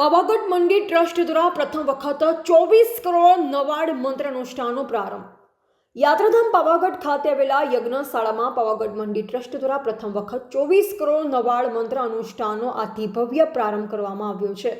પાવાગઢ મંડી trust દ્વારા પ્રથમ વખત ચોવીસ કરોડ નવાડ મંત્ર અનુષ્ઠાનનો પ્રારંભ. યાત્રાધામ પાવાગઢ ખાતે આવેલા યજ્ઞશાળામાં પાવાગઢ મંડી ટ્રસ્ટ દ્વારા પ્રથમ વખત ચોવીસ કરોડ નવાડ મંત્ર અનુષ્ઠાનનો આથી ભવ્ય પ્રારંભ કરવામાં આવ્યો છે.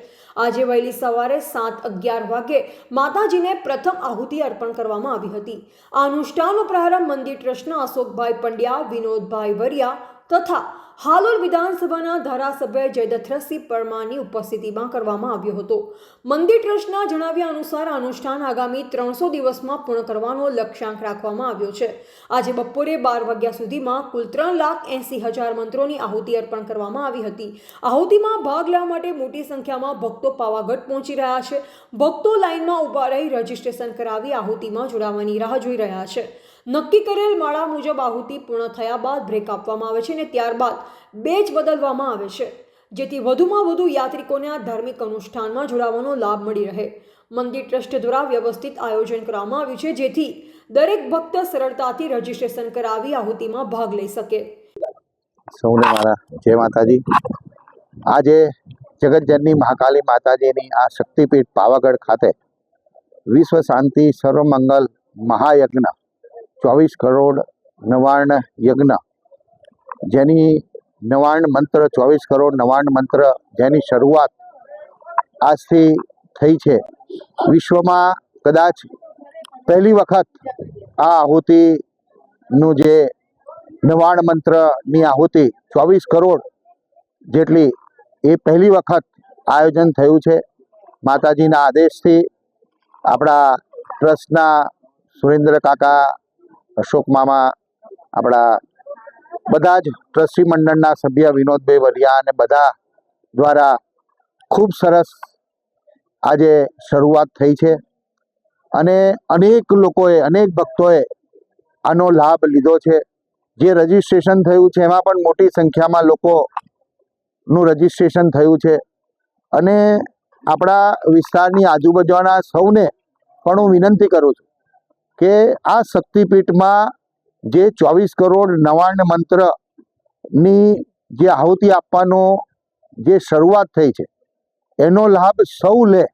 આજે વહેલી સવારે સાત અગિયાર વાગે માતાજીને પ્રથમ આહુતિ અર્પણ કરવામાં આવી હતી. આ અનુષ્ઠાનનો પ્રારંભ મંદિર ટ્રસ્ટના અશોકભાઈ પંડ્યા, વિનોદભાઈ વરિયા તથા હાલોલ વિધાનસભાના ધારાસભ્ય જયદથરસિંહ પરમારની ઉપસ્થિતિમાં કરવામાં આવ્યો હતો. મંદિર ટ્રસ્ટના જણાવ્યા અનુસાર અનુષ્ઠાન આગામી ત્રણસો દિવસમાં પૂર્ણ કરવાનો લક્ષ્યાંક રાખવામાં આવ્યો છે. આજે બપોરે બાર વાગ્યા સુધીમાં કુલ ત્રણ લાખ એંસી હજાર મંત્રોની આહુતિ અર્પણ કરવામાં આવી હતી. આહુતિમાં ભાગ લેવા માટે મોટી સંખ્યામાં ભક્તો પાવાગઢ પહોંચી રહ્યા છે. ભક્તો લાઇનમાં ઊભા રહી રજીસ્ટ્રેશન કરાવી આહુતિમાં જોડાવાની રાહ જોઈ રહ્યા છે. નક્કી કરેલ માળા મુજબ આહુતિ પૂર્ણ થયા બાદ બ્રેક આપવામાં આવે છે અને ત્યારબાદ બેચ બદલવામાં આવે છે. જેથી વધુમાં વધુ યાત્રિકોને આ ધાર્મિક અનુષ્ઠાનમાં જોડાવાનો લાભ મળી રહે. મંદિર ટ્રસ્ટ દ્વારા વ્યવસ્થિત આયોજન કરવામાં આવ્યું છે, જેથી દરેક ભક્ત સરળતાથી રજીસ્ટ્રેશન કરાવી આહુતિમાં ભાગ લઈ શકે. સૌને મારા જય માતાજી. આજે જગતજનની મહાકાલી માતાજીની આ શક્તિપીઠ પાવાગઢ ખાતે વિશ્વ શાંતિ સર્વમંગલ મહાયજ્ઞ ચોવીસ કરોડ નવાણ યજ્ઞ. જેની નવાણ મંત્ર, ચોવીસ કરોડ નવાણ મંત્ર જેની શરૂઆત આજથી થઈ છે. વિશ્વમાં કદાચ પહેલી વખત આ આહુતિનું જે નવાણ મંત્રની આહુતિ ચોવીસ કરોડ જેટલી એ પહેલી વખત આયોજન થયું છે. માતાજીના આદેશથી આપણા ટ્રસ્ટના સુરેન્દ્ર કાકા અશોક મામા, આપણા બધા જ ટ્રસ્ટી મંડળના સભ્ય વિનોદભાઈ વરિયા અને બધા દ્વારા ખૂબ સરસ આજે શરૂઆત થઈ છે. અને અનેક લોકોએ, અનેક ભક્તોએ આનો લાભ લીધો છે. જે રજીસ્ટ્રેશન થયું છે, એમાં પણ મોટી સંખ્યામાં લોકોનું રજીસ્ટ્રેશન થયું છે. અને આપણા વિસ્તારની આજુબાજુના સૌને પણ હું વિનંતી કરું છું કે આ શક્તિપીઠમાં જે ચોવીસ કરોડ નવાણ મંત્રની જે આહુતિ આપવાનો જે શરૂઆત થઈ છે, એનો લાભ સૌ લે.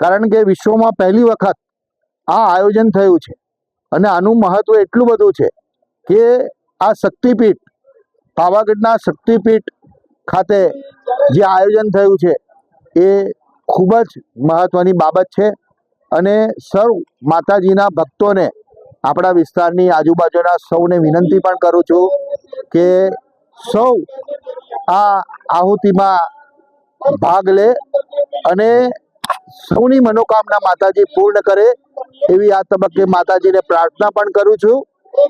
કારણ કે વિશ્વમાં પહેલી વખત આ આયોજન થયું છે અને આનું મહત્વ એટલું બધું છે કે આ શક્તિપીઠ, પાવાગઢના શક્તિપીઠ ખાતે જે આયોજન થયું છે, એ ખૂબ જ મહત્વની બાબત છે. અને સૌ માતાજીના ભક્તોને આપણા વિસ્તારની આજુબાજુના સૌને વિનંતી પણ કરું છું કે સૌ આ આહુતિમાં ભાગ લે અને સૌની મનોકામના માતાજી પૂર્ણ કરે એવી આ તબક્કે માતાજીને પ્રાર્થના પણ કરું છું.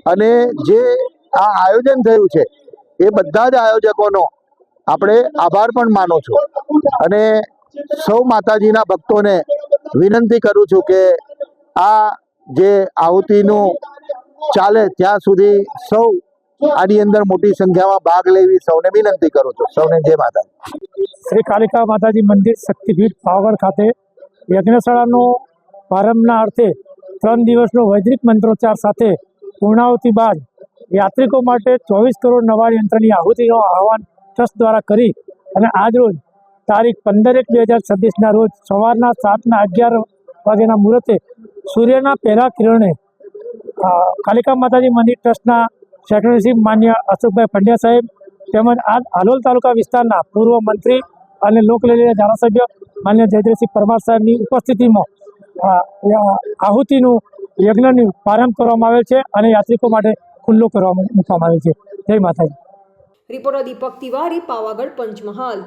અને જે આ આયોજન થયું છે, એ બધા જ આયોજકોનો આપણે આભાર પણ માનું છું. અને સૌ માતાજીના ભક્તોને વિનંતી કરું છું કે આ જે આહુતિનું ચાલે ત્યાં સુધી સૌ આની અંદર મોટી સંખ્યામાં ભાગ લેવી સૌને વિનંતી કરું છું. સૌને જય માતા શ્રી કાલિકા માતાજી મંદિર શક્તિપીઠ પાવાગઢ ખાતે યજ્ઞશાળાનો પ્રારંભના અર્થે ત્રણ દિવસનો વૈદિક મંત્રોચ્ચાર સાથે પૂર્ણાહુતિ બાદ યાત્રિકો માટે ચોવીસ કરોડ નવા યંત્રની આહુતિનો આહવાન ટ્રસ્ટ દ્વારા કરી અને આજ રોજ તારીખ પંદર એક બે હજાર છવ્વીસના રોજ સવારના સાતના અગિયાર વાગ્યાના મુહૂર્તે સૂર્યના પહેલા કિરણે કાલિકા માતાજી મંદિર ટ્રસ્ટના સેક્રેટરી માન્ય અશોકભાઈ પંડ્યા સાહેબ તેમજ આ હાલોલ તાલુકા વિસ્તારના પૂર્વ મંત્રી અને લોકલેલીના ધારાસભ્ય માન્ય જયદ્રસિંહ પરમાર સાહેબની ઉપસ્થિતિમાં આહુતિનું યજ્ઞનું પ્રારંભ કરવામાં આવેલ છે અને યાત્રિકો માટે ખુલ્લો કરવામાં મૂકવામાં આવેલ છે. જય માતાજી. રિપોર્ટર દીપક તિવારી, પાવાગઢ પંચમહાલ.